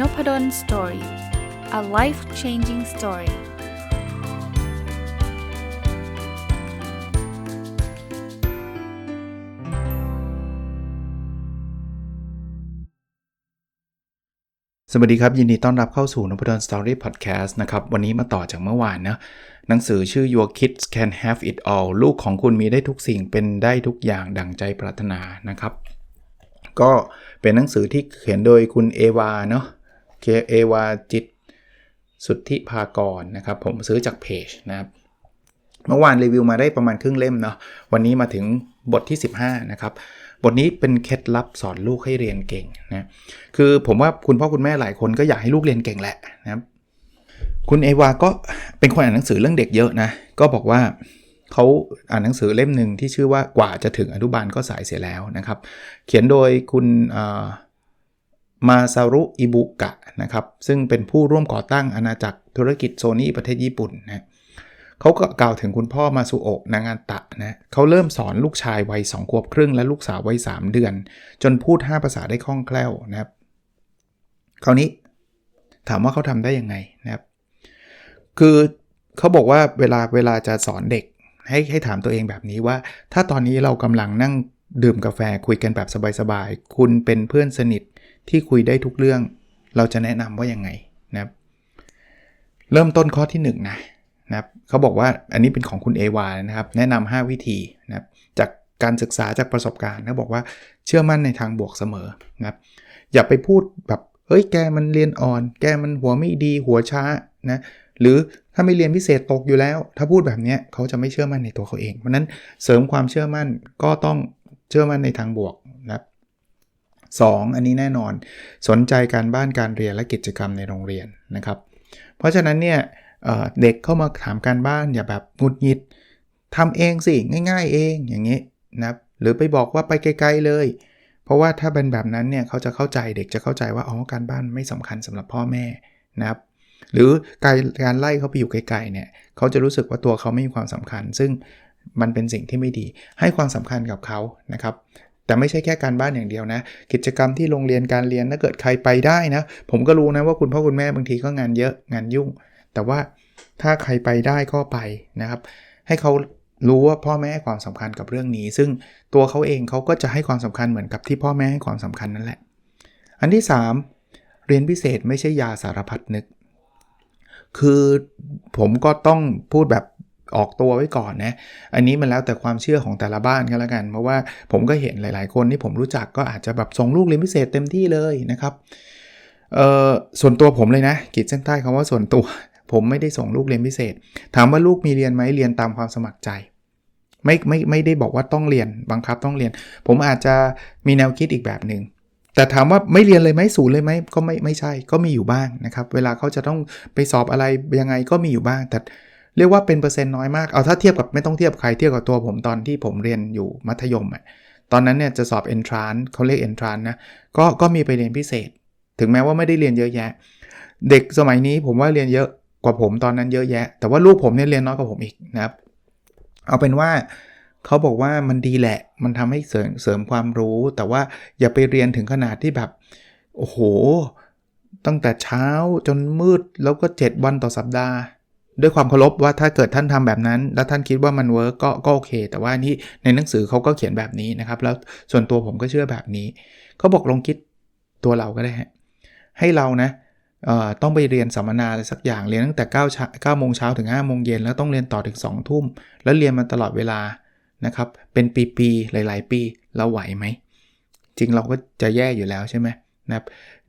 n o p ด d o สตอรี่ a life changing story สวัสดีครับ ยินดีต้อนรับเข้าสู่นพดลสตอรี่พอดแคสต์นะครับ วันนี้มาต่อจากเมื่อวานนะ หนังสือชื่อ Your Kids Can Have It All ลูกของคุณมีได้ทุกสิ่งเป็นได้ทุกอย่างดั่งใจปรารถนานะครับ ก็เป็นหนังสือที่เขียนโดยคุณเอวาเนาะ เอวาจิต สุทธิภากรนะครับ ผมซื้อจากเพจนะครับ เมื่อวานรีวิวมาได้ประมาณครึ่งเล่มเนาะวันนี้มาถึงบทที่ 15 นะครับ บทนี้เป็นเคล็ดลับสอนลูกให้เรียนเก่งนะคือผมว่าคุณพ่อคุณแม่หลายคนก็อยากให้ลูกเรียนเก่งแหละนะครับคุณเอวาก็เป็นคนอ่านหนังสือเรื่องเด็กเยอะนะ ก็บอกว่าเขาอ่านหนังสือเล่มหนึ่งที่ชื่อว่ากว่าจะถึงอนุบาลก็สายเสียแล้วนะครับ เขียนโดยคุณ มาซารุอิบุกะนะครับซึ่งเป็นผู้ร่วมก่อตั้งอาณาจักรธุรกิจโซนี่ประเทศญี่ปุ่นนะเขาก็กล่าวถึงคุณพ่อมาสุโอะนางานตะนะเขาเริ่มสอนลูกชายวัยสองขวบครึ่งและลูกสาววัย3เดือน จนพูด 5 ภาษาได้คล่องแคล่วนะครับ คราวนี้ถามว่าเขาทำได้ยังไงนะครับ คือเขาบอกว่าเวลาเวลาจะสอนเด็ก ให้ให้ถามตัวเองแบบนี้ว่า ถ้าตอนนี้เรากำลังนั่งดื่มกาแฟคุยกันแบบสบายๆ คุณเป็นเพื่อนสนิท ที่คุยได้ทุกเรื่อง เราจะแนะนำว่ายังไงนะครับ เริ่มต้นข้อที่1นนะนะครับเขาบอกว่าอันนี้เป็นของคุณเอวานะครับ แนะนำ5วิธีนะครับจากการศึกษาจากประสบการณ์เขาบอกว่าเชื่อมั่นในทางบวกเสมอนะครับ อย่าไปพูดแบบเฮ้ยแกมันเรียนอ่อน แกมันหัวไม่ดีหัวช้านะหรือถ้าไม่เรียนพิเศษตกอยู่แล้ว ถ้าพูดแบบนี้เขาจะไม่เชื่อมั่นในตัวเขาเอง เพราะนั้นเสริมความเชื่อมั่นก็ต้องเชื่อมั่นในทางบวกนะครับ สอันนี้แน่นอน สนใจการบ้านการเรียนและกิจกรรมในโรงเรียนนะครับ เพราะฉะนั้นเนี่ยเด็กเข้ามาถามการบ้านอย่าแบบงุดหงิดทำเองสิง่าย ๆ เองอย่างนี้นะหรือไปบอกว่าไปไกลๆเลย เพราะว่าถ้าเป็นแบบนั้นเนี่ยเขาจะเข้าใจเด็กจะเข้าใจว่าอ๋อการบ้านไม่สำคัญสำหรับพ่อแม่นะครับหรือการการไล่เขาไปอยู่ไกลๆเนี่ยเขาจะรู้สึกว่าตัวเขาไม่มีความสำคัญ ซึ่งมันเป็นสิ่งที่ไม่ดีให้ความสำคัญกับเขานะครับ แต่ไม่ใช่แค่การบ้านอย่างเดียวนะ กิจกรรมที่โรงเรียนการเรียนถ้าเกิดใครไปได้นะ ผมก็รู้นะว่าคุณพ่อคุณแม่บางทีก็งานเยอะงานยุ่ง แต่ว่าถ้าใครไปได้ก็ไปนะครับ ให้เขารู้ว่าพ่อแม่ให้ความสำคัญกับเรื่องนี้ ซึ่งตัวเขาเองเขาก็จะให้ความสำคัญเหมือนกับที่พ่อแม่ให้ความสำคัญนั่นแหละ อันที่ 3 เรียนพิเศษไม่ใช่ยาสารพัดนึก คือผมก็ต้องพูดแบบ ออกตัวไว้ก่อนนะ อันนี้มันแล้วแต่ความเชื่อของแต่ละบ้านกันแล้วกัน เพราะว่าผมก็เห็นหลาย ๆ คนที่ผมรู้จักก็อาจจะแบบส่งลูกเรียนพิเศษเต็มที่เลยนะครับเอ่อส่วนตัวผมเลยนะขีดเส้นใต้คำว่าส่วนตัว ผมไม่ได้ส่งลูกเรียนพิเศษ ถามว่าลูกมีเรียนไหมเรียนตามความสมัครใจ ไม่ไม่ไม่ได้บอกว่าต้องเรียนบังคับต้องเรียน ผมอาจจะมีแนวคิดอีกแบบหนึ่งแต่ถามว่าไม่เรียนเลยไหมศูนย์เลยไหมก็ไม่ไม่ใช่ก็มีอยู่บ้างนะครับ เวลาเขาจะต้องไปสอบอะไรยังไงก็มีอยู่บ้าง แต่ เรียกว่าเป็นเปอร์เซ็นต์น้อยมาก เอาถ้าเทียบกับไม่ต้องเทียบใครเทียบกับตัวผมตอนที่ผมเรียนอยู่มัธยมอะ ตอนนั้นเนี่ยจะสอบ entrance เขาเรียก entrance นะ ก็ก็มีไปเรียนพิเศษ ถึงแม้ว่าไม่ได้เรียนเยอะแยะ เด็กสมัยนี้ผมว่าเรียนเยอะกว่าผมตอนนั้นเยอะแยะ แต่ว่าลูกผมเนี่ยเรียนน้อยกว่าผมอีกนะครับ เอาเป็นว่าเขาบอกว่ามันดีแหละ มันทำให้เสริมเสริมความรู้ แต่ว่าอย่าไปเรียนถึงขนาดที่แบบ โอ้โห ตั้งแต่เช้าจนมืดแล้วก็ 7 วันต่อสัปดาห์ ด้วยความเคารพว่าถ้าเกิดท่านทำแบบนั้น แล้วท่านคิดว่ามันเวิร์กก็ก็โอเค แต่ว่านี่ในหนังสือเขาก็เขียนแบบนี้นะครับ แล้วส่วนตัวผมก็เชื่อแบบนี้เขาบอกลองคิดตัวเราก็ได้ฮะให้เรานะต้องไปเรียนสัมมนาอะไรสักอย่างเรียนตั้งแต่9ช้าโมงเช้าถึง5โมงเย็นแล้วต้องเรียนต่อถึง2ทุ่ม แล้วเรียนมาตลอดเวลานะครับ เป็นปีๆหลาย ๆ ปีเราไหวไหม จริงเราก็จะแย่อยู่แล้วใช่ไหมนะครับ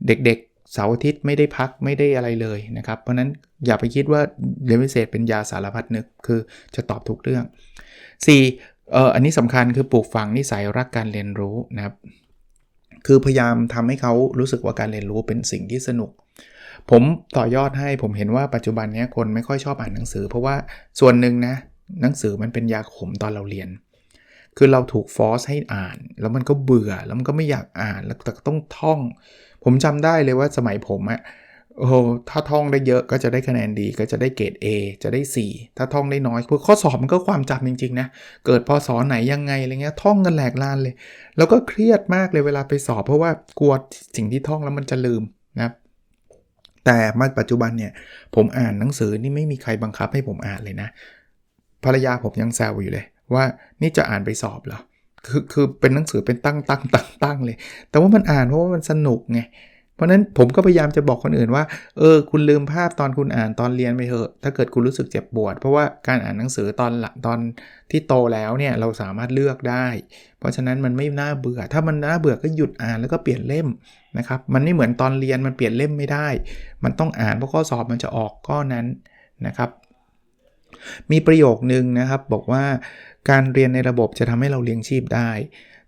เด็กๆ เสาร์อาทิตย์ไม่ได้พักไม่ได้อะไรเลยนะครับ เพราะนั้นอย่าไปคิดว่าเรียนพิเศษเป็นยาสารพัดนึกคือจะตอบทุกเรื่อง 4. เอ่ออันนี้สำคัญคือปลูกฝังนิสัยรักการเรียนรู้นะครับ คือพยายามทำให้เขารู้สึกว่าการเรียนรู้เป็นสิ่งที่สนุก ผมต่อยอดให้ผมเห็นว่าปัจจุบันนี้คนไม่ค่อยชอบอ่านหนังสือ เพราะว่าส่วนหนึ่งนะหนังสือมันเป็นยาขมตอนเราเรียน คือเราถูกฟอสให้อ่าน แล้วมันก็เบื่อแล้วมันก็ไม่อยากอ่านแล้วแต่ต้องท่องผมจำได้เลยว่าสมัยผมอะโอ้ถ้าท่องได้เยอะก็จะได้คะแนนดีก็จะได้เกรด A จะได้ 4 ถ้าท่องได้น้อยคือข้อสอบมันก็ความจำจริงๆนะเกิดพอสอนไหนยังไงอะไรเงี้ยท่องกันแหลกลานเลย แล้วก็เครียดมากเลยเวลาไปสอบ เพราะว่ากลัวสิ่งที่ท่องแล้วมันจะลืมนะแต่มาปัจจุบันเนี่ยผมอ่านหนังสือนี่ไม่มีใครบังคับให้ผมอ่านเลยนะ ภรรยาผมยังแซวอยู่เลย ว่านี่จะอ่านไปสอบเหรอ คือคือเป็นหนังสือเป็นตั้งตั้งตั้งตั้งเลย แต่ว่ามันอ่านเพราะว่ามันสนุกไงเพราะนั้นผมก็พยายามจะบอกคนอื่นว่า เออ คุณลืมภาพตอนคุณอ่านตอนเรียนไปเถอะ ถ้าเกิดคุณรู้สึกเจ็บปวด เพราะว่าการอ่านหนังสือตอนหลังตอนที่โตแล้วเนี่ยเราสามารถเลือกได้ เพราะฉะนั้นมันไม่น่าเบื่อ ถ้ามันน่าเบื่อก็หยุดอ่านแล้วก็เปลี่ยนเล่มนะครับ มันไม่เหมือนตอนเรียนมันเปลี่ยนเล่มไม่ได้ มันต้องอ่านเพราะข้อสอบมันจะออกก้อนนั้นนะครับ มีประโยคนึงนะครับบอกว่า การเรียนในระบบจะทำให้เราเลี้ยงชีพได้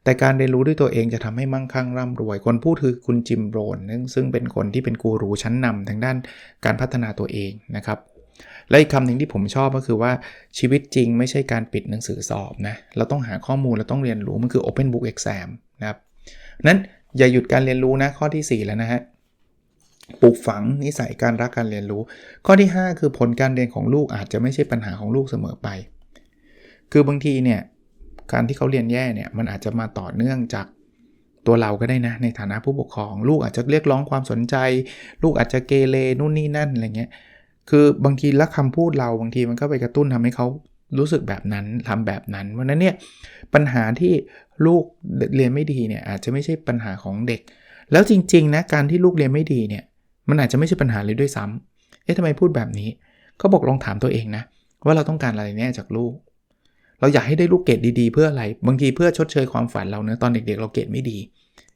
แต่การเรียนรู้ด้วยตัวเองจะทำให้มั่งคั่งร่ำรวย คนพูดคือคุณจิมโรนซึ่งเป็นคนที่เป็นกูรูชั้นนำทางด้านการพัฒนาตัวเองนะครับและอีกคำหนึ่งที่ผมชอบก็คือว่าชีวิตจริงไม่ใช่การปิดหนังสือสอบนะ เราต้องหาข้อมูล เราต้องเรียนรู้ มันคือ Open Book Exam นะครับนั้นอย่าหยุดการเรียนรู้นะ ข้อที่ 4 แล้วนะฮะ ปลูกฝังนิสัยการรักการเรียนรู้ ข้อที่ 5 คือผลการเรียนของลูกอาจจะไม่ใช่ปัญหาของลูกเสมอไป คือบางทีเนี่ยการที่เขาเรียนแย่เนี่ยมันอาจจะมาต่อเนื่องจากตัวเราก็ได้นะในฐานะผู้ปกครอง ลูกอาจจะเรียกร้องความสนใจ ลูกอาจจะเกเรนู่นนี่นั่นอะไรเงี้ยคือบางทีละคำพูดเราบางทีมันก็ไปกระตุ้นทำให้เขารู้สึกแบบนั้นทำแบบนั้นเพราะนั้นเนี่ยปัญหาที่ลูกเรียนไม่ดีเนี่ยอาจจะไม่ใช่ปัญหาของเด็ก แล้วจริงๆนะการที่ลูกเรียนไม่ดีเนี่ยมันอาจจะไม่ใช่ปัญหาเลยด้วยซ้ำเอ๊ะทำไมพูดแบบนี้เขาบอกลองถามตัวเองนะว่าเราต้องการอะไรแน่จากลูก เราอยากให้ได้ลูกเกดดีๆ เพื่ออะไร บางทีเพื่อชดเชยความฝันเราเนะตอนเด็กๆ เราเกดไม่ดี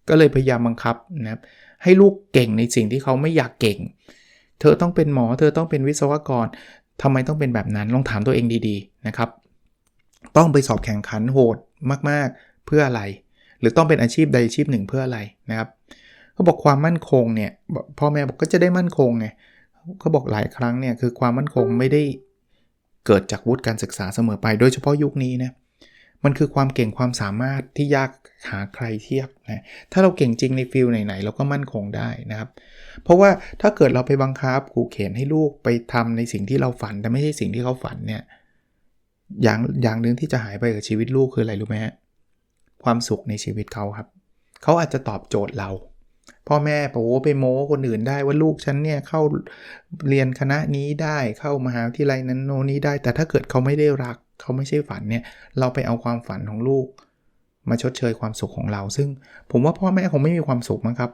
ก็เลยพยายามบังคับนะครับให้ลูกเก่งในสิ่งที่เขาไม่อยากเก่ง เธอต้องเป็นหมอ เธอต้องเป็นวิศวกรทำไมต้องเป็นแบบนั้น ลองถามตัวเองดีๆนะครับ ต้องไปสอบแข่งขันโหดมากๆ เพื่ออะไร หรือต้องเป็นอาชีพใดอาชีพหนึ่งเพื่ออะไรนะครับเขาบอกความมั่นคงเนี่ยพ่อแม่บอกก็จะได้มั่นคงไงเขาบอกหลายครั้งเนี่ยคือความมั่นคงไม่ได้ เกิดจากวุฒิการศึกษาเสมอไป โดยเฉพาะยุคนี้นะมันคือความเก่งความสามารถที่ยากหาใครเทียบนะถ้าเราเก่งจริงในฟิลไหนๆเราก็มั่นคงได้นะครับ เพราะว่าถ้าเกิดเราไปบังคับขู่เข็นให้ลูกไปทำในสิ่งที่เราฝันแต่ไม่ใช่สิ่งที่เขาฝันเนี่ยอย่างอย่างหนึ่งที่จะหายไปกับชีวิตลูกคืออะไรรู้ไหมฮะความสุขในชีวิตเขาครับ เขาอาจจะตอบโจทย์เรา พ่อแม่โอ้ไปโม้คนอื่นได้ว่าลูกฉันเนี่ยเข้าเรียนคณะนี้ได้เข้ามหาวิทยาลัยนั้นโนนี้ได้ แต่ถ้าเกิดเขาไม่ได้รัก เขาไม่ใช่ฝันเนี่ยเราไปเอาความฝันของลูก มาชดเชยความสุขของเรา ซึ่งผมว่าพ่อแม่คงไม่มีความสุขมั้งครับ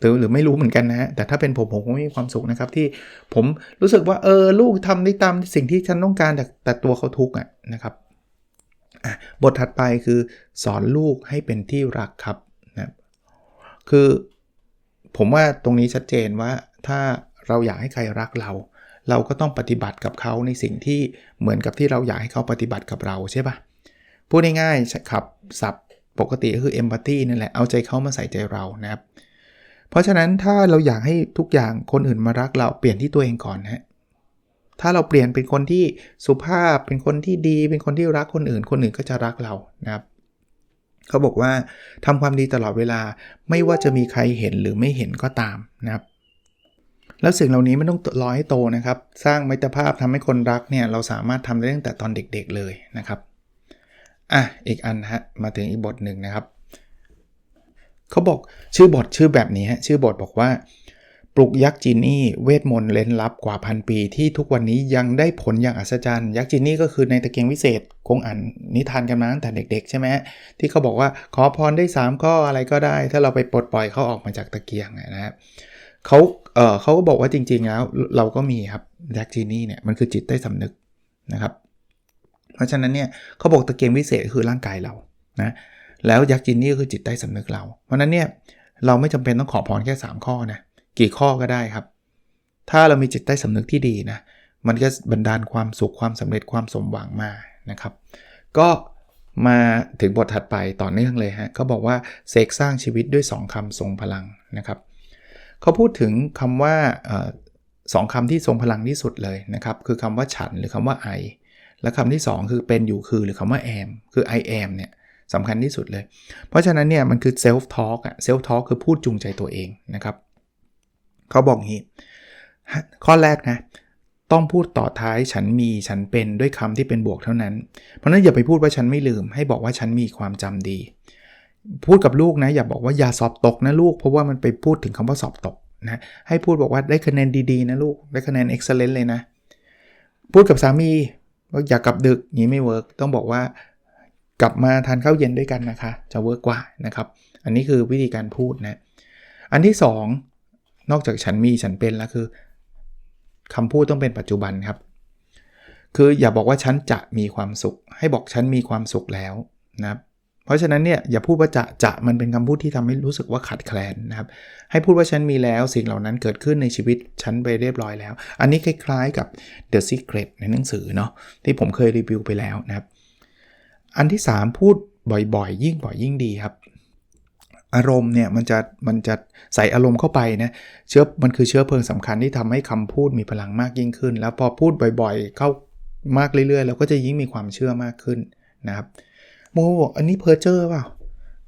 หรือหรือไม่รู้เหมือนกันนะฮะแต่ถ้าเป็นผมผมคงไม่มีความสุขนะครับที่ผมรู้สึกว่าเออลูกทำได้ตามสิ่งที่ฉันต้องการแต่แต่ตัวเขาทุกข์อะนะครับบทถัดไปคือสอนลูกให้เป็นที่รักครับนะคือ ผมว่าตรงนี้ชัดเจนว่าถ้าเราอยากให้ใครรักเรา เราก็ต้องปฏิบัติกับเขาในสิ่งที่เหมือนกับที่เราอยากให้เขาปฏิบัติกับเราใช่ปะพูดง่ายๆครับศัพท์ปกติก็คือ empathy นั่นแหละ เอาใจเขามาใส่ใจเรานะครับ เพราะฉะนั้นถ้าเราอยากให้ทุกอย่างคนอื่นมารักเราเปลี่ยนที่ตัวเองก่อนฮะถ้าเราเปลี่ยนเป็นคนที่สุภาพ เป็นคนที่ดี เป็นคนที่รักคนอื่น คนอื่นก็จะรักเรานะครับ เขาบอกว่าทำความดีตลอดเวลาไม่ว่าจะมีใครเห็นหรือไม่เห็นก็ตามนะครับ แล้วสิ่งเหล่านี้ไม่ต้องรอให้โตนะครับ สร้างมิตรภาพทำให้คนรักเนี่ยเราสามารถทำได้ตั้งแต่ตอนเด็กๆเลยนะครับอะอีกอันฮะมาถึงอีกบทหนึ่งนะครับเขาบอกชื่อบทชื่อแบบนี้ฮะชื่อบทบอกว่า ปลุกยักษ์จีนี่เวทมนต์เล้นลับกว่าพันปี ที่ทุกวันนี้ยังได้ผลอย่างอัศจรรย์ยักษ์จีนี่ก็คือในตะเกียงวิเศษคงอ่านนิทานกันมาตั้งแต่เด็กๆ ใช่ไหมที่เขาบอกว่าขอพรได้ 3 ข้ออะไรก็ได้ ถ้าเราไปปลดปล่อยเขาออกมาจากตะเกียงนะครับเขาเออเขาก็บอกว่าจริง ๆ แล้วเราก็มีครับยักษ์จีนี่เนี่ยมันคือจิตใต้สำนึกนะครับ เพราะฉะนั้นเนี่ยเขาบอกตะเกียงวิเศษคือร่างกายเรานะแล้วยักษ์จีนี่ก็คือจิตใต้สำนึกเรา เพราะนั้นเนี่ยเราไม่จำเป็นต้องขอพรแค่ 3 ข้อนะ กี่ข้อก็ได้ครับ ถ้าเรามีจิตใต้สำนึกที่ดีนะ มันก็บันดาลความสุขความสำเร็จความสมหวังมานะครับ ก็มาถึงบทถัดไปต่อเนื่องเลยฮะเขาบอกว่าเสกสร้างชีวิตด้วย 2คำทรงพลังนะครับเขาพูดถึงคำว่าสองคำที่ทรงพลังที่สุดเลยนะครับ คือคำว่าฉันหรือคำว่าไอและคำที่ 2 คือเป็นอยู่คือหรือคำว่า am คือ I am เนี่ยสำคัญที่สุดเลย เพราะฉะนั้นเนี่ยมันคือ self talk อะ self talk คือพูดจูงใจตัวเองนะครับ เขาบอกงี้ ข้อแรกนะ ต้องพูดต่อท้ายฉันมีฉันเป็นด้วยคำที่เป็นบวกเท่านั้น เพราะนั้นอย่าไปพูดว่าฉันไม่ลืม ให้บอกว่าฉันมีความจำดี พูดกับลูกนะ อย่าบอกว่าอย่าสอบตกนะลูก เพราะว่ามันไปพูดถึงคำว่าสอบตกนะให้พูดบอกว่าได้คะแนนดีๆนะลูกได้คะแนน excellent เลยนะ พูดกับสามีว่าอย่ากกลับดึกนี้ไม่เวิร์กต้องบอกว่ากลับมาทานข้าวเย็นด้วยกันนะคะ จะเวิร์กกว่านะครับ อันนี้คือวิธีการพูดนะ อันที่ 2 นอกจากฉันมีฉันเป็นแล้วคือคำพูดต้องเป็นปัจจุบันครับ คืออย่าบอกว่าฉันจะมีความสุข ให้บอกฉันมีความสุขแล้วนะครับเพราะฉะนั้นเนี่ยอย่าพูดว่าจะจะมันเป็นคำพูดที่ทำให้รู้สึกว่าขัดแคลนนะครับให้พูดว่าฉันมีแล้วสิ่งเหล่านั้นเกิดขึ้นในชีวิตฉันไปเรียบร้อยแล้ว อันนี้คล้ายๆกับ The Secret ในหนังสือเนาะที่ผมเคยรีวิวไปแล้วนะครับ อันที่ 3 พูดบ่อยๆ ยิ่งบ่อยยิ่งดีครับ อารมณ์เนี่ยมันจะมันจะใส่อารมณ์เข้าไปนะเชื้อมันคือเชื้อเพลิงสำคัญที่ทำให้คำพูดมีพลังมากยิ่งขึ้น แล้วพอพูดบ่อยๆ เข้ามากเรื่อยๆเราก็จะยิ่งมีความเชื่อมากขึ้นนะครับโมบอกอันนี้เพอร์เจอร์เปล่า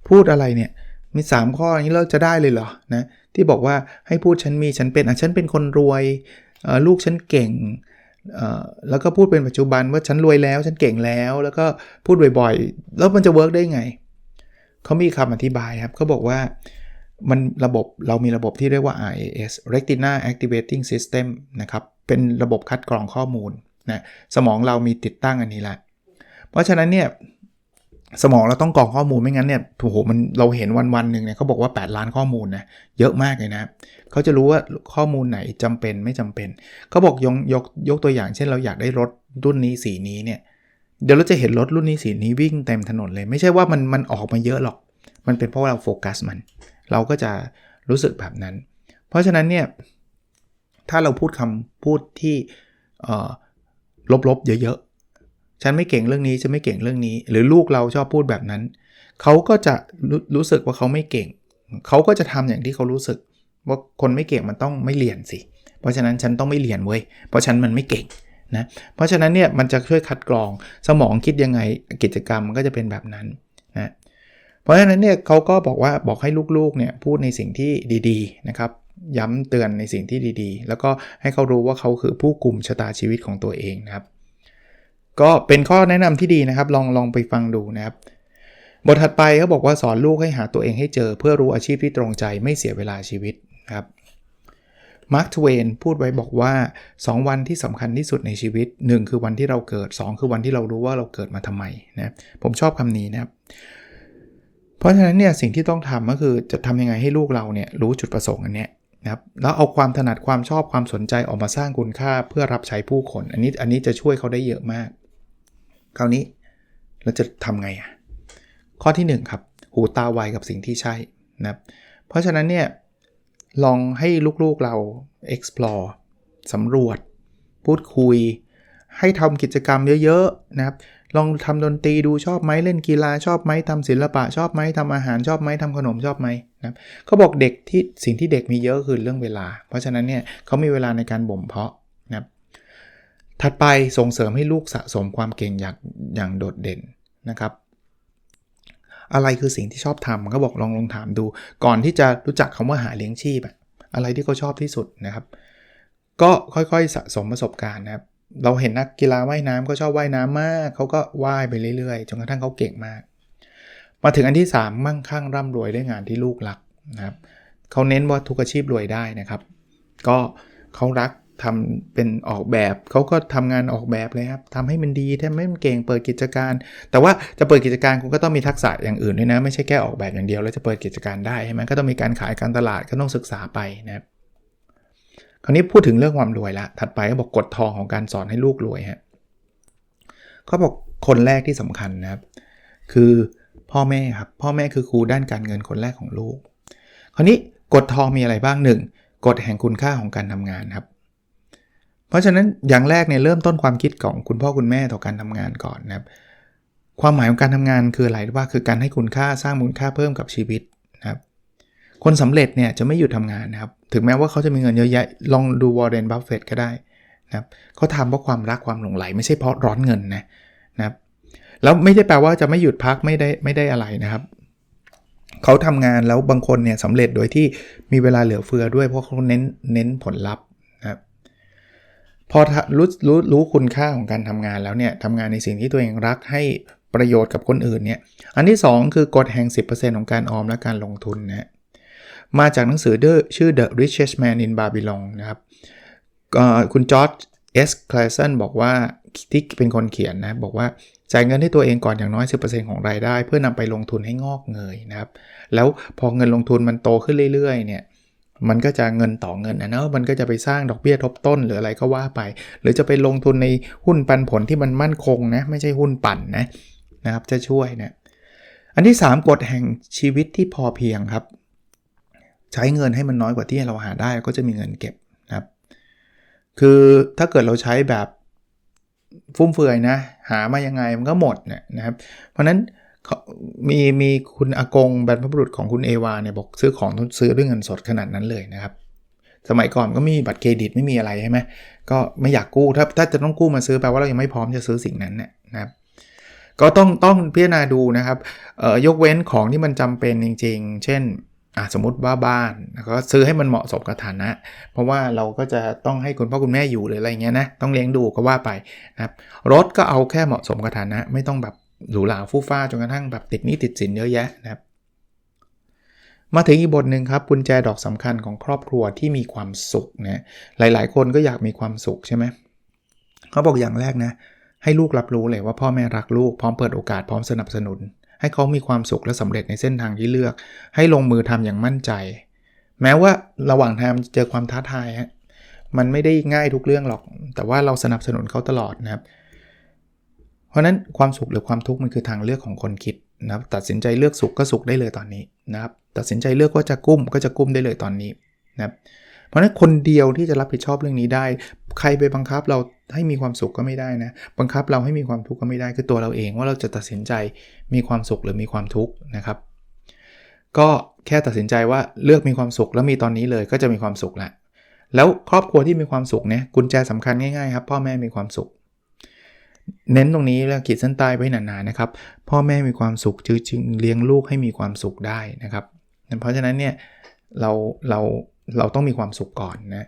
พูดอะไรเนี่ยมี 3 ข้อนี้เราจะได้เลยเหรอนะที่บอกว่าให้พูดฉันมีฉันเป็นอะฉันเป็นคนรวยลูกฉันเก่งแล้วก็พูดเป็นปัจจุบันว่าฉันรวยแล้วฉันเก่งแล้ว แล้วก็พูดบ่อยๆ แล้วมันจะเวิร์กได้ไง เขามีคำอธิบายครับเขาบอกว่ามันระบบเรามีระบบที่เรียกว่า RAS Retina Activating System นะครับ เป็นระบบคัดกรองข้อมูลนะสมองเรามีติดตั้งอันนี้แหละ เพราะฉะนั้นเนี่ยสมองเราต้องกรองข้อมูลไม่งั้นเนี่ยโอ้โหมันเราเห็นวันวันหนึ่งเนี่ยเขาบอกว่า 8 ล้านข้อมูลนะเยอะมากเลยนะเขาจะรู้ว่าข้อมูลไหนจำเป็นไม่จำเป็น เขาบอกยกยกยกตัวอย่างเช่นเราอยากได้รถรุ่นนี้สีนี้เนี่ย เดี๋ยวเราจะเห็นรถรุ่นนี้สีนี้วิ่งเต็มถนนเลย ไม่ใช่ว่ามันมันออกมาเยอะหรอก มันเป็นเพราะเราโฟกัสมัน เราก็จะรู้สึกแบบนั้น เพราะฉะนั้นเนี่ย ถ้าเราพูดคำพูดที่ลบๆเยอะๆ ฉันไม่เก่งเรื่องนี้ฉันไม่เก่งเรื่องนี้ หรือลูกเราชอบพูดแบบนั้น เขาก็จะรรู้สึกว่าเขาไม่เก่ง เขาก็จะทำอย่างที่เขารู้สึก ว่าคนไม่เก่งมันต้องไม่เรียนสิ เพราะฉะนั้นฉันต้องไม่เรียนเว้ย เพราะฉันมันไม่เก่ง นะเพราะฉะนั้นเนี่ยมันจะช่วยคัดกรองสมองคิดยังไงกิจกรรมมันก็จะเป็นแบบนั้นนะเพราะฉะนั้นเนี่ยเขาก็บอกว่าบอกให้ลูกๆเนี่ยพูดในสิ่งที่ดีๆนะครับย้ำเตือนในสิ่งที่ดีๆ แล้วก็ให้เขารู้ว่าเขาคือผู้กลุ่มชะตาชีวิตของตัวเองนะครับ ก็เป็นข้อแนะนำที่ดีนะครับ ลองลองไปฟังดูนะครับ บทถัดไปเขาบอกว่าสอนลูกให้หาตัวเองให้เจอ เพื่อรู้อาชีพที่ตรงใจไม่เสียเวลาชีวิตครับ มาร์คทเวนพูดไว้บอกว่า 2 วันที่สำคัญที่สุดในชีวิต 1 คือวันที่เราเกิด 2 คือวันที่เรารู้ว่าเราเกิดมาทำไมนะผมชอบคำนี้นะครับ เพราะฉะนั้นเนี่ยสิ่งที่ต้องทำก็คือจะทำยังไงให้ลูกเราเนี่ยรู้จุดประสงค์อันเนี้ยนะครับแล้วเอาความถนัดความชอบความสนใจออกมาสร้างคุณค่าเพื่อรับใช้ผู้คน อันนี้อันนี้จะช่วยเขาได้เยอะมาก คราวนี้เราจะทำไงอะข้อที่ 1 ครับ หูตาไวกับสิ่งที่ใช่นะครับเพราะฉะนั้นเนี่ย ลองให้ลูกๆเรา explore สำรวจ พูดคุย ให้ทำกิจกรรมเยอะๆนะครับ ลองทำดนตรีดูชอบไหมเล่นกีฬาชอบไหมทำศิลปะชอบไหมทำอาหารชอบไหมทำขนมชอบไหมนะครับเขาบอกเด็กที่สิ่งที่เด็กมีเยอะคือเรื่องเวลา เพราะฉะนั้นเนี่ยเขามีเวลาในการบ่มเพาะนะครับถัดไปส่งเสริมให้ลูกสะสมความเก่งอย่างอย่างโดดเด่นนะครับ อะไรคือสิ่งที่ชอบทำก็บอกลองลองถามดู ก่อนที่จะรู้จักคำว่าหาเลี้ยงชีพอะไรที่เขาชอบที่สุดนะครับ ก็ค่อยๆสะสมประสบการณ์นะครับ เราเห็นนักกีฬาว่ายน้ำก็ชอบว่ายน้ำมากเขาก็ว่ายไปเรื่อยๆจนกระทั่งเขาเก่งมาก มาถึงอันที่ 3 มั่งคั่งร่ำรวยด้งานที่ลูกรักนะครับเขาเน้นว่าทุกอาชีพรวยได้นะครับ ก็เขารัก ทำเป็นออกแบบเขาก็ทำงานออกแบบเลยครับทำให้มันดีทำให้มันเก่งเปิดกิจการ แต่ว่าจะเปิดกิจการคุณก็ต้องมีทักษะอย่างอื่นด้วยนะ ไม่ใช่แค่ออกแบบอย่างเดียว แล้วจะเปิดกิจการได้ใช่ไหมก็ต้องมีการขายการตลาดก็ต้องศึกษาไปนะครับคราวนี้พูดถึงเรื่องความรวยละถัดไปก็บอกกฎทองของการสอนให้ลูกรวยฮะเขาบอกคนแรกที่สำคัญนะครับ คือพ่อแม่ครับพ่อแม่คือครูด้านการเงินคนแรกของลูก คราวนี้กฎทองมีอะไรบ้างหนึ่งกฎแห่งคุณค่าของการทำงานครับ เพราะฉะนั้นอย่างแรกเนี่ยเริ่มต้นความคิดของคุณพ่อคุณแม่ต่อการทำงานก่อนนะครับ ความหมายของการทำงานคืออะไรว่าคือการให้คุณค่าสร้างมูลค่าเพิ่มกับชีวิตนะครับ คนสำเร็จเนี่ยจะไม่หยุดทำงานนะครับ ถึงแม้ว่าเขาจะมีเงินเยอะแยะลองดูวอร์เรนบัฟเฟตก็ได้นะครับเขาทำเพราะความรักความหลงไหล ไม่ใช่เพราะร้อนเงินนะนะครับ แล้วไม่ได้แปลว่าจะไม่หยุดพักไม่ได้ไม่ได้อะไรนะครับเขาทำงานแล้วบางคนเนี่ยสำเร็จโดยที่มีเวลาเหลือเฟือด้วยเพราะเขาเน้นเน้นผลลัพธ์ พอรู้รู้รู้คุณค่าของการทำงานแล้วเนี่ยทำงานในสิ่งที่ตัวเองรักให้ประโยชน์กับคนอื่นเนี่ย อันที่ 2 คือกฎแห่ง 10%ของการออมและการลงทุนนะมาจากหนังสือชื่อ The Richest Man in Babylon นะครับคุณจอร์จเอสคลาสันบอกว่าที่เป็นคนเขียนนะบอกว่าจ่ายเงินให้ตัวเองก่อนอย่างน้อย 10%ของรายได้ เพื่อนำไปลงทุนให้งอกเงยนะครับ แล้วพอเงินลงทุนมันโตขึ้นเรื่อยๆเนี่ย มันก็จะเงินต่อเงินนะเนาะมันก็จะไปสร้างดอกเบี้ยทบต้นหรืออะไรก็ว่าไป หรือจะไปลงทุนในหุ้นปันผลที่มันมั่นคงนะไม่ใช่หุ้นปั่นนะนะครับจะช่วยนะอันที่ 3กฎแห่งชีวิตที่พอเพียงครับ ใช้เงินให้มันน้อยกว่าที่เราหาได้ก็จะมีเงินเก็บนะครับ คือถ้าเกิดเราใช้แบบฟุ่มเฟือยนะ หามายังไงมันก็หมดเนี่ยนะครับ เพราะนั้น มีมีคุณอากงบรรพบุรุษของคุณเอวาเนี่ยบอกซื้อของซื้อด้วยเงินสดขนาดนั้นเลยนะครับ สมัยก่อนก็มีบัตรเครดิตไม่มีอะไรใช่ไหมก็ไม่อยากกู้ถ้าถ้าจะต้องกู้มาซื้อแปลว่าเรายังไม่พร้อมจะซื้อสิ่งนั้นเนี่ยนะครับก็ต้องต้องพิจารณาดูนะครับยกเว้นของที่มันจำเป็นจริง ๆ เช่นสมมติว่าบ้านก็ซื้อให้มันเหมาะสมกับฐานะ เพราะว่าเราก็จะต้องให้คุณพ่อคุณแม่อยู่หรืออะไรเงี้ยนะต้องเลี้ยงดูก็ว่าไปนะครับรถก็เอาแค่เหมาะสมกับฐานะ ไม่ต้องแบบ หรูหราฟู่ฟ้าจนกระทั่งแบบติดนี้ติดสินเยอะแยะนะครับ มาถึงอีกบทหนึ่งครับกุญแจดอกสำคัญของครอบครัวที่มีความสุขนะหลาย ๆ คนก็อยากมีความสุขใช่ไหมเขาบอกอย่างแรกนะให้ลูกรับรู้เลยว่าพ่อแม่รักลูกพร้อมเปิดโอกาสพร้อมสนับสนุน ให้เขามีความสุขและสำเร็จในเส้นทางที่เลือก ให้ลงมือทำอย่างมั่นใจ แม้ว่าระหว่างทางเจอความท้าทายฮะมันไม่ได้ง่ายทุกเรื่องหรอก แต่ว่าเราสนับสนุนเขาตลอดนะครับ เพราะนั้นความสุขหรือความทุกข์มันคือทางเลือกของคนคิดนะครับตัดสินใจเลือกสุขก็สุขได้เลยตอนนี้นะครับตัดสินใจเลือกว่าจะกุ้มก็จะกุ้มได้เลยตอนนี้นะครับเพราะนั้นคนเดียวที่จะรับผิดชอบเรื่องนี้ได้ ใครไปบังคับเราให้มีความสุขก็ไม่ได้นะบังคับเราให้มีความทุกข์ก็ไม่ได้คือตัวเราเองว่าเราจะตัดสินใจมีความสุขหรือมีความทุกข์นะครับ ก็แค่ตัดสินใจว่าเลือกมีความสุขแล้วมีตอนนี้เลยก็จะมีความสุขแหละแล้วครอบครัวที่มีความสุขเนี่ยกุญแจสำคัญง่ายๆครับพ่อแม่มีความสุข เน้นตรงนี้แล้วขีดเส้นใต้ไว้หนาๆนะครับ พ่อแม่มีความสุขจึงเลี้ยงลูกให้มีความสุขได้นะครับ เพราะฉะนั้นเนี่ยเราเราเราต้องมีความสุขก่อนนะ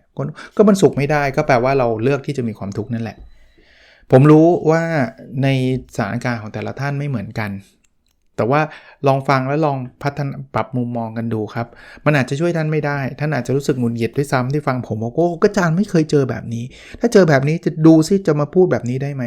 ก็มันสุขไม่ได้ก็แปลว่าเราเลือกที่จะมีความทุกข์นั่นแหละ ผมรู้ว่าในสถานการณ์ของแต่ละท่านไม่เหมือนกัน แต่ว่าลองฟังแล้วลองพัฒนาปรับมุมมองกันดูครับ มันอาจจะช่วยท่านไม่ได้ ท่านอาจจะรู้สึกหงุดหงิดด้วยซ้ำที่ฟังผมบอกโอ้ก็จานไม่เคยเจอแบบนี้ ถ้าเจอแบบนี้จะดูซิจะมาพูดแบบนี้ได้ไหม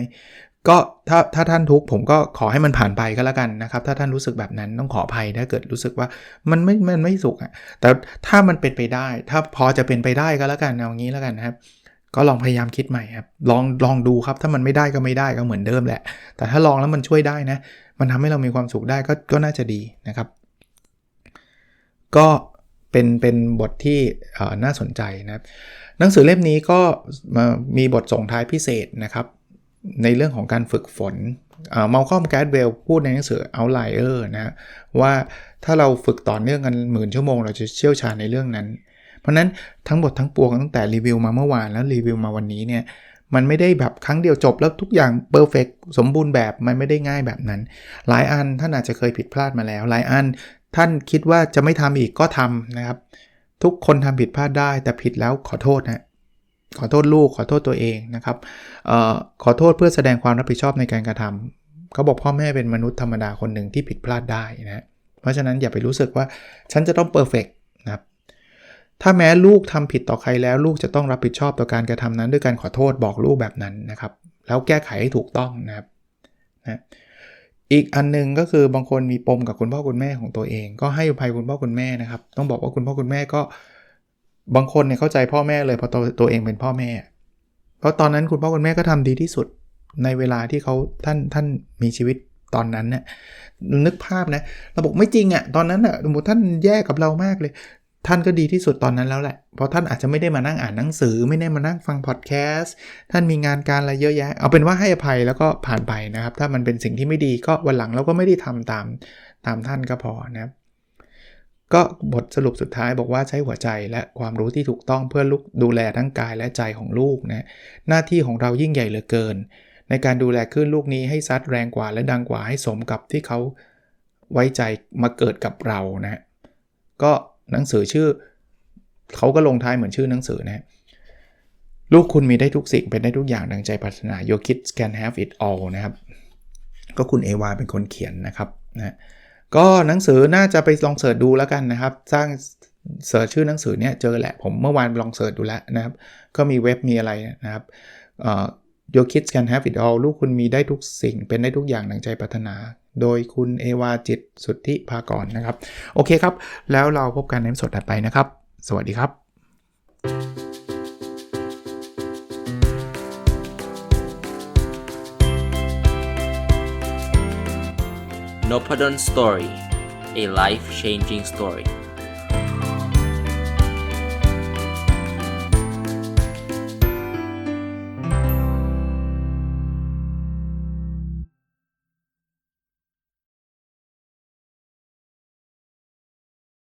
ก็ถ้าถ้าท่านทุกข์ผมก็ขอให้มันผ่านไปก็แล้วกันนะครับ ถ้าท่านรู้สึกแบบนั้นต้องขออภัยถ้าเกิดรู้สึกว่ามันไม่มันไม่สุขอะแต่ถ้ามันเป็นไปได้ ถ้าพอจะเป็นไปได้ก็แล้วกันเอางี้แล้วกันนะครับ ก็ลองพยายามคิดใหม่ครับลองลองดูครับ ถ้ามันไม่ได้ก็ไม่ได้ก็เหมือนเดิมแหละ แต่ถ้าลองแล้วมันช่วยได้นะ มันทำให้เรามีความสุขได้ก็ก็น่าจะดีนะครับ ก็เป็นเป็นบทที่น่าสนใจนะครับหนังสือเล่มนี้ก็มีบทส่งท้ายพิเศษนะครับในเรื่องของการฝึกฝนเมัลคอมแกดเวลพูดในหนังสือ Outlier นะว่าถ้าเราฝึกต่อเนื่องกันหมื่นชั่วโมง เราจะเชี่ยวชาญในเรื่องนั้น เพราะนั้นทั้งหมดทั้งปวงตั้งแต่รีวิวมาเมื่อวานแล้วรีวิวมาวันนี้เนี่ย มันไม่ได้แบบครั้งเดียวจบแล้วทุกอย่างเพอร์เฟกสมบูรณ์แบบมันไม่ได้ง่ายแบบนั้น หลายอันท่านอาจจะเคยผิดพลาดมาแล้ว หลายอันท่านคิดว่าจะไม่ทำอีกก็ทำนะครับ ทุกคนทำผิดพลาดได้ แต่ผิดแล้วขอโทษนะขอโทษลูกขอโทษตัวเองนะครับออขอโทษเพื่อแสดงความรับผิดชอบในการกระทำเขาบอกพ่อแม่เป็นมนุษย์ธรรมดาคนหนึ่งที่ผิดพลาดได้นะเพราะฉะนั้นอย่าไปรู้สึกว่าฉันจะต้องเพ ถ้าแม้ลูกทำผิดต่อใครแล้วลูกจะต้องรับผิดชอบต่อการกระทำนั้น ด้วยการขอโทษบอกลูกแบบนั้นนะครับ แล้วแก้ไขให้ถูกต้องนะครับนะอีกอันนึงก็คือบางคนมีปมกับคุณพ่อคุณแม่ของตัวเอง ก็ให้อภัยคุณพ่อคุณแม่นะครับ ต้องบอกว่าคุณพ่อคุณแม่ก็บางคนเนี่ยเข้าใจพ่อแม่เลยเพราะตัวตัวเองเป็นพ่อแม่ เพราะตอนนั้นคุณพ่อคุณแม่ก็ทำดีที่สุดในเวลาที่เขาท่านท่านมีชีวิตตอนนั้นเนี่ยนึกภาพนะเราบอกไม่จริงอะ่ะตอนนั้นอะ่ะสมมติท่านแย่กับเรามากเลย ท่านก็ดีที่สุดตอนนั้นแล้วแหละ เพราะท่านอาจจะไม่ได้มานั่งอ่านหนังสือ ไม่ได้มานั่งฟังพอดแคสต์ ท่านมีงานการอะไรเยอะแยะ เอาเป็นว่าให้อภัยแล้วก็ผ่านไปนะครับ ถ้ามันเป็นสิ่งที่ไม่ดีก็วันหลังเราก็ไม่ได้ทำตามตามท่านก็พอนะครับ ก็บทสรุปสุดท้ายบอกว่าใช้หัวใจและความรู้ที่ถูกต้องเพื่อลูกดูแลทั้งกายและใจของลูกนะ หน้าที่ของเรายิ่งใหญ่เหลือเกิน ในการดูแลขึ้นลูกนี้ให้ซัดแรงกว่าและดังกว่าให้สมกับที่เขาไว้ใจมาเกิดกับเรานะ ก็ หนังสือชื่อเขาก็ลงท้ายเหมือนชื่อหนังสือนะลูกคุณมีได้ทุกสิ่งเป็นได้ทุกอย่างดังใจปรารถนา Your kids can have it all นะครับ ก็คุณเอวาเป็นคนเขียนนะครับนะก็หนังสือน่าจะไปลองเสิร์ชดูแล้วกันนะครับ สร้างเสิร์ชชื่อหนังสือเนี่ยเจอแหละผมเมื่อวานลองเสิร์ชดูแล้วนะครับ ก็มีเว็บมีอะไรนะครับอ่อ Your kids can have it all ลูกคุณมีได้ทุกสิ่ง เป็นได้ทุกอย่างดังใจปรารถนา โดยคุณเอวาจิตสุทธิภากรนะครับ โอเคครับ แล้วเราพบกันในสดถัดไปนะครับ สวัสดีครับ n o p a d o n Story, a life changing story.